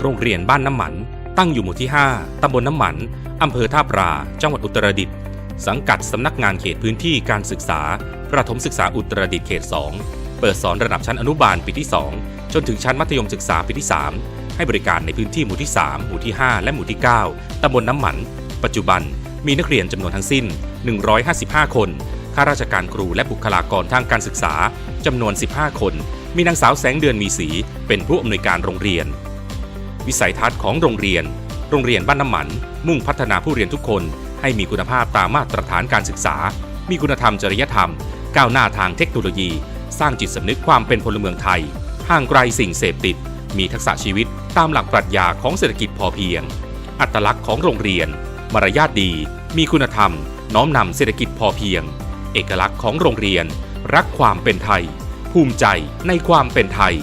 โรงเรียนบ้านน้ำหมัน ตั้งอยู่หมู่ที่ 5 ตำบลน้ำหมัน อำเภอท่าปราจังหวัดอุตรดิตถ์ สังกัดสำนักงานเขตพื้นที่การศึกษา ประถมศึกษาอุตรดิตถ์เขต 2 เปิดสอนระดับชั้นอนุบาลปีที่ 2 จนถึงชั้นมัธยมศึกษาปีที่ 3 ให้บริการในพื้นที่หมู่ที่ 3 หมู่ที่ 5 และหมู่ที่ 9 ตำบลน้ำหมัน ปัจจุบันมีนักเรียนจำนวนทั้งสิ้น 155 คนข้าราชการครูและบุคลากรทางการศึกษาจำนวน 15 คน มีนางสาวแสงเดือนมีสี เป็นผู้อำนวยการโรงเรียน วิสัยทัศน์ของโรงเรียน โรงเรียนบ้านน้ำหมัน มุ่งพัฒนาผู้เรียนทุกคน ให้มีคุณภาพตามมาตรฐานการศึกษา มีคุณธรรมจริยธรรม ก้าวหน้าทางเทคโนโลยี สร้างจิตสำนึกความเป็นพลเมืองไทย ห่างไกลสิ่งเสพติด มีทักษะชีวิตตามหลักปรัชญาของเศรษฐกิจพอเพียง อัตลักษณ์ของโรงเรียน มารยาทดี มีคุณธรรม น้อมนำเศรษฐกิจพอเพียง เอกลักษณ์ของโรงเรียน รักความเป็นไทย ภูมิใจในความเป็นไทย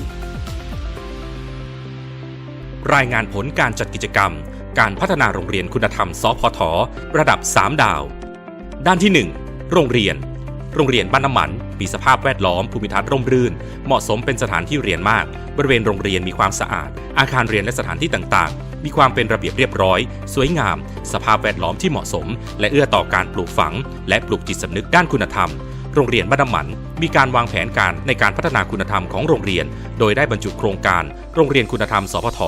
รายงานผลการจัดกิจกรรม การพัฒนาโรงเรียนคุณธรรมสพทระดับ 3 ดาว ด้านที่ 1 โรงเรียน โรงเรียนบ้านน้ำมันมีสภาพแวดล้อมภูมิทัศน์ร่มรื่น เหมาะสมเป็นสถานที่เรียนมาก บริเวณโรงเรียนมีความสะอาด อาคารเรียนและสถานที่ต่างๆ มีความเป็นระเบียบเรียบร้อย สวยงาม สภาพแวดล้อมที่เหมาะสม และเอื้อต่อการปลูกฝัง และปลูกจิตสำนึกด้านคุณธรรม โรงเรียนบ้านน้ำมัน มีการวางแผนการในการพัฒนาคุณธรรมของโรงเรียน โดยได้บรรจุโครงการ โรงเรียนคุณธรรม สพท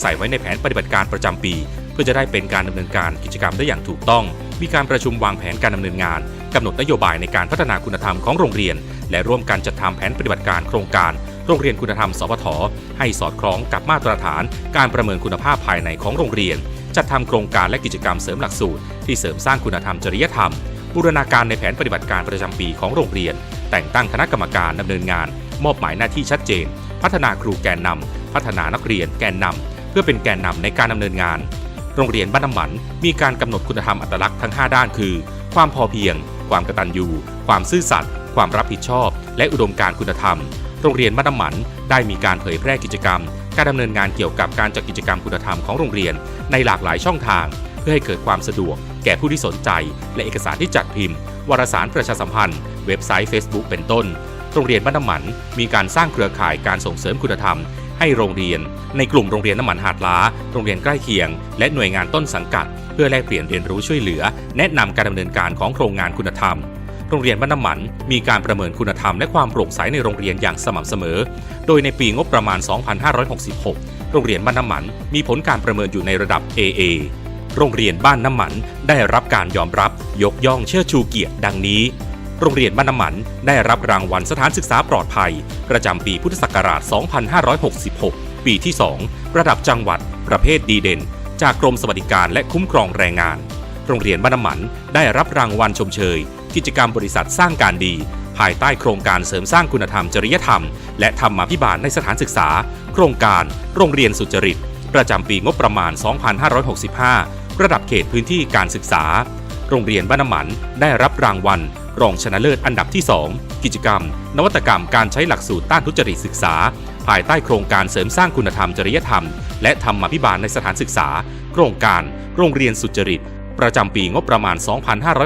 ใส่ไว้ในแผนปฏิบัติการประจำปี เพื่อจะได้เป็นการดำเนินการกิจกรรมได้อย่างถูกต้อง มีการประชุมวางแผนการดำเนินงานกำหนดนโยบายในการพัฒนาคุณธรรมของโรงเรียน และร่วมกันจัดทำแผนปฏิบัติการโครงการ โรงเรียนคุณธรรม สพทให้สอดคล้องกับมาตรฐาน การประเมินคุณภาพภายในของโรงเรียนจัดทำโครงการและกิจกรรมเสริมหลักสูตร ที่เสริมสร้างคุณธรรมจริยธรรม บูรณาการในแผนปฏิบัติการประจำปีของโรงเรียน แต่งตั้งคณะกรรมการดำเนินงาน มอบหมายหน้าที่ชัดเจน พัฒนาครูแกนนำพัฒนานักเรียนแกนนำเพื่อเป็นแกนนำในการดำเนินงาน โรงเรียนบ้านน้ำหมัน มีการกำหนดคุณธรรมอัตลักษณ์ทั้ง 5 ด้านคือ ความพอเพียง ความกตัญญู ความซื่อสัตย์ ความรับผิดชอบ และอุดมการคุณธรรม โรงเรียนบ้านน้ำหมันได้มีการเผยแพร่กิจกรรม การดำเนินงานเกี่ยวกับการจัดกิจกรรมคุณธรรมของโรงเรียนในหลากหลายช่องทาง เพื่อให้เกิดความสะดวก แก่ผู้ที่สนใจ และเอกสารที่จัดพิมพ์ วารสารประชาสัมพันธ์ เว็บไซต์ Facebook เป็นต้น โรงเรียนบ้านน้ำมัน มีการสร้างเครือข่ายการส่งเสริมคุณธรรม ให้โรงเรียน ในกลุ่มโรงเรียนน้ำมันหาดล้า โรงเรียนใกล้เคียง และหน่วยงานต้นสังกัด เพื่อแลกเปลี่ยนเรียนรู้ช่วยเหลือ แนะนำการดำเนินการของโครงงานคุณธรรมโรงเรียนบ้านน้ำมันมีการประเมินคุณธรรมและความโปร่งใสในโรงเรียนอย่างสม่ำเสมอ โดยในปีงบประมาณ 2566 โรงเรียนบ้านน้ำมันมีผลการประเมินอยู่ในระดับ AA โรงเรียนบ้านน้ำหมันได้รับการยอมรับยกย่องเชิดชูเกียรติดังนี้ โรงเรียนบ้านน้ำหมันได้รับรางวัลสถานศึกษาปลอดภัย ประจำปีพุทธศักราช 2566 ปีที่ 2 ระดับจังหวัด ประเภทดีเด่น จากกรมสวัสดิการและคุ้มครองแรงงาน โรงเรียนบ้านน้ำหมันได้รับรางวัลชมเชย กิจกรรมบริษัทสร้างการดีภายใต้โครงการเสริมสร้างคุณธรรมจริยธรรม และธรรมาภิบาลในสถานศึกษา โครงการ โรงเรียนสุจริต ประจำปีงบประมาณ 2565 ระดับเขตพื้นที่การศึกษา โรงเรียนบ้านน้ำมันได้รับรางวัล รองชนะเลิศอันดับที่ 2 กิจกรรม นวัตกรรมการใช้หลักสูตรต้านทุจริตศึกษา ภายใต้โครงการเสริมสร้างคุณธรรมจริยธรรม และธรรมาภิบาลในสถานศึกษา โครงการ โรงเรียนสุจริต ประจำปีงบประมาณ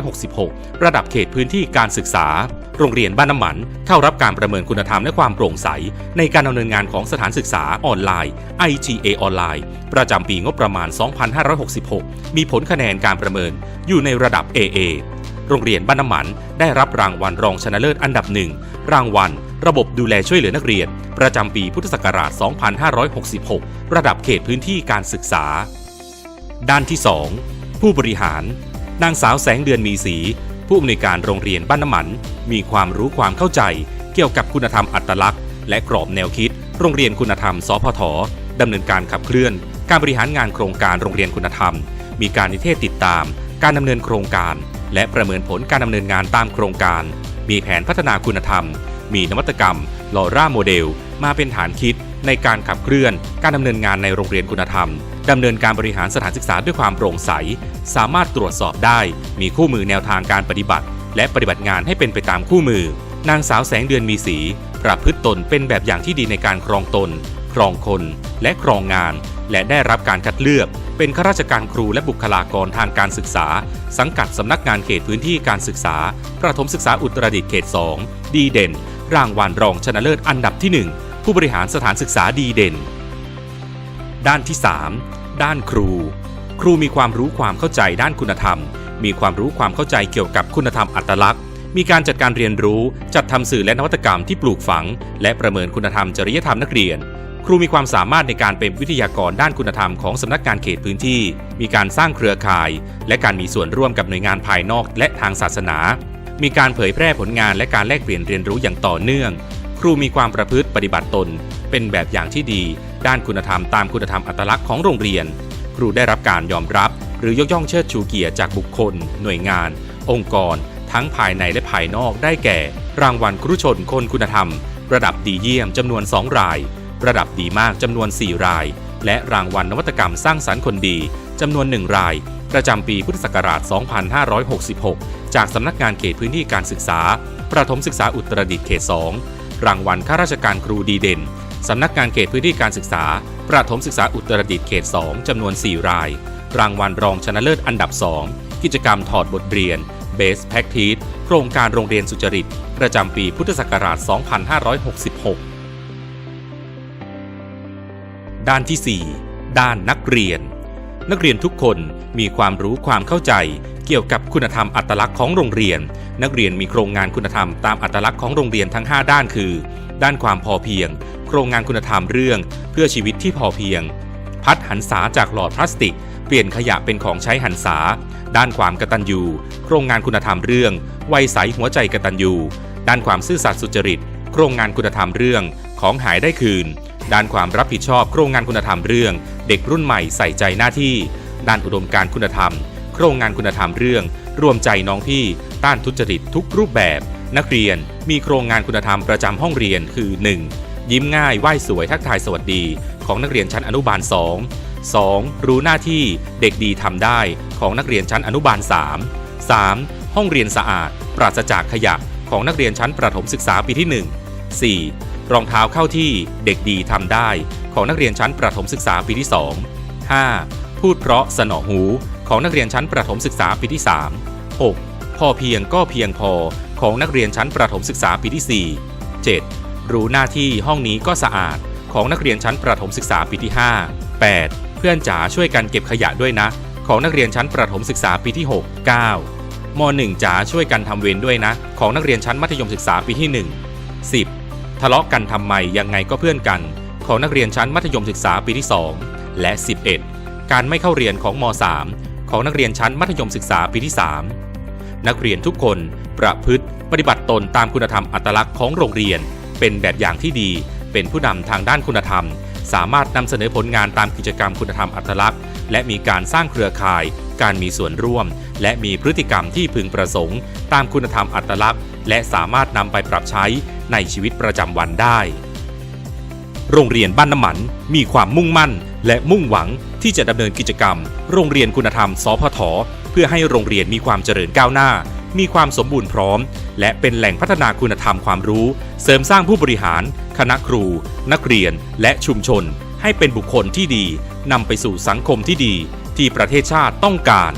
2566 ระดับเขตพื้นที่การศึกษา โรงเรียนบ้านน้ำมัน เข้ารับการประเมินคุณธรรมและความโปร่งใส ในการดำเนินงานของสถานศึกษาออนไลน์ IGA ออนไลน์ ประจำปีงบประมาณ 2566 มีผลคะแนนการประเมินอยู่ในระดับ AA โรงเรียนบ้านน้ำมัน ได้รับรางวัลรองชนะเลิศอันดับหนึ่งรางวัล ระบบดูแลช่วยเหลือนักเรียน ประจำปีพุทธศักราช 2566 ระดับเขตพื้นที่การศึกษา ด้านที่ 2 ผู้บริหาร นางสาวแสงเดือนมีสี ผู้อำนวยการโรงเรียนบ้านน้ำมัน มีความรู้ความเข้าใจ เกี่ยวกับคุณธรรมอัตลักษณ์ และกรอบแนวคิด โรงเรียนคุณธรรม สพทดำเนินการขับเคลื่อน การบริหารงานโครงการโรงเรียนคุณธรรม มีการนิเทศติดตาม การดำเนินโครงการ และประเมินผลการดำเนินงานตามโครงการ มีแผนพัฒนาคุณธรรม มีนวัตกรรมลอร่าโมเดล มาเป็นฐานคิดในการขับเคลื่อน การดำเนินงานในโรงเรียนคุณธรรม ดำเนินการบริหารสถานศึกษาด้วยความโปร่งใส สามารถตรวจสอบได้ มีคู่มือแนวทางการปฏิบัติ และปฏิบัติงานให้เป็นไปตามคู่มือ นางสาวแสงเดือนมีสี ประพฤติตนเป็นแบบอย่างที่ดีในการครองตน ครองคน และครองงาน และได้รับการคัดเลือก เป็นข้าราชการครูและบุคลากรทางการศึกษา สังกัดสำนักงานเขตพื้นที่การศึกษา ประถมศึกษาอุตรดิตถ์เขต 2 ดีเด่น รางวัลรองชนะเลิศอันดับที่ 1 ผู้บริหารสถานศึกษาดีเด่นด้านที่ 3 ด้านครู ครูมีความรู้ความเข้าใจด้านคุณธรรม มีความรู้ความเข้าใจเกี่ยวกับคุณธรรมอัตลักษณ์ มีการจัดการเรียนรู้ จัดทำสื่อและนวัตกรรมที่ปลูกฝัง และประเมินคุณธรรมจริยธรรมนักเรียน ครูมีความสามารถในการเป็นวิทยากรด้านคุณธรรมของสำนักงานเขตพื้นที่ มีการสร้างเครือข่าย และการมีส่วนร่วมกับหน่วยงานภายนอก และทางศาสนา มีการเผยแพร่ผลงานและการแลกเปลี่ยนเรียนรู้อย่างต่อเนื่อง ครูมีความประพฤติปฏิบัติตน เป็นแบบอย่างที่ดี ด้านคุณธรรมตามคุณธรรมอัตลักษณ์ของโรงเรียน ครูได้รับการยอมรับ หรือยกย่องเชิดชูเกียรติจากบุคคล หน่วยงาน องค์กร ทั้งภายในและภายนอกได้แก่ รางวัลครุชนคนคุณธรรม ระดับดีเยี่ยมจำนวน 2 ราย ระดับดีมากจำนวน 4 ราย และรางวัลนวัตกรรมสร้างสรรค์คนดีจำนวน 1 ราย ประจำปีพุทธศักราช 2566 จากสำนักงานเขตพื้นที่การศึกษา ประถมศึกษาอุตรดิตถ์เขต 2 รางวัลข้าราชการครูดีเด่น สำนักงานเขตพื้นที่การศึกษา ประถมศึกษาอุตรดิตถ์เขต 2 จำนวน 4 ราย รางวัลรองชนะเลิศอันดับ 2 กิจกรรมถอดบทเรียน Best Practice โครงการโรงเรียนสุจริต ประจำปีพุทธศักราช 2566 ด้านที่ 4 ด้านนักเรียน นักเรียนทุกคนมีความรู้ความเข้าใจ เกี่ยวกับคุณธรรมอัตลักษณ์ของโรงเรียน นักเรียนมีโครงงานคุณธรรมตามอัตลักษณ์ของโรงเรียนทั้ง 5 ด้านคือ ด้านความพอเพียง โครงงานคุณธรรมเรื่อง เพื่อชีวิตที่พอเพียง พัดหันษาจากหลอดพลาสติก เปลี่ยนขยะเป็นของใช้หันษา ด้านความกตัญญูโครงงานคุณธรรมเรื่องวัยใสหัวใจกตัญญูด้านความซื่อสัตย์สุจริต โครงงานคุณธรรมเรื่องของหายได้คืน ด้านความรับผิดชอบโครงงานคุณธรรมเรื่อง เด็กรุ่นใหม่ใส่ใจหน้าที่ ด้านอุดมการคุณธรรม โครงงานคุณธรรมเรื่อง รวมใจน้องพี่ ต้านทุจริตทุกรูปแบบ นักเรียนมีโครงงานคุณธรรมประจำห้องเรียนคือ 1. ยิ้มง่ายไหว้สวยทักทายสวัสดี ของนักเรียนชั้นอนุบาล 2 2. รู้หน้าที่เด็กดีทำได้ของนักเรียนชั้นอนุบาล 3 3. ห้องเรียนสะอาด ปราศจากขยะของนักเรียนชั้นประถมศึกษาปีที่ 1 4. รองเท้าเข้าที่เด็กดีทำได้ ของนักเรียนชั้นประถมศึกษาปีที่ 2 5. พูดเพราะสนอหู ของนักเรียนชั้นประถมศึกษาปีที่ 3 6. พอเพียงก็เพียงพอของนักเรียนชั้นประถมศึกษาปีที่ 4 7. รู้หน้าที่ห้องนี้ก็สะอาดของนักเรียนชั้นประถมศึกษาปีที่ 5 8. เพื่อนจ๋าช่วยกันเก็บขยะด้วยนะ ของนักเรียนชั้นประถมศึกษาปีที่ 6 9. ม .1 จ๋าช่วยกันทำเวรด้วยนะ ของนักเรียนชั้นมัธยมศึกษาปีที่ 1 10. ทะเลาะกันทำไมยังไงก็เพื่อนกัน ของนักเรียนชั้นมัธยมศึกษาปีที่ 2 และ 11. การไม่เข้าเรียนของม .3 ของนักเรียนชั้นมัธยมศึกษาปีที่ 3 นักเรียนทุกคนประพฤติปฏิบัติตนตามคุณธรรมอัตลักษณ์ของโรงเรียน เป็นแบบอย่างที่ดี เป็นผู้นำทางด้านคุณธรรม สามารถนำเสนอผลงานตามกิจกรรมคุณธรรมอัตลักษณ์ และมีการสร้างเครือข่าย การมีส่วนร่วม และมีพฤติกรรมที่พึงประสงค์ ตามคุณธรรมอัตลักษณ์ และสามารถนำไปปรับใช้ในชีวิตประจำวันได้โรงเรียนบ้านน้ำมันมีความมุ่งมั่นและมุ่งหวัง ที่จะดำเนินกิจกรรม โรงเรียนคุณธรรมสพทเพื่อให้โรงเรียนมีความเจริญก้าวหน้า มีความสมบูรณ์พร้อม และเป็นแหล่งพัฒนาคุณธรรมความรู้ เสริมสร้างผู้บริหาร คณะครู นักเรียน และชุมชน ให้เป็นบุคคลที่ดีนำไปสู่สังคมที่ดี ที่ประเทศชาติต้องการ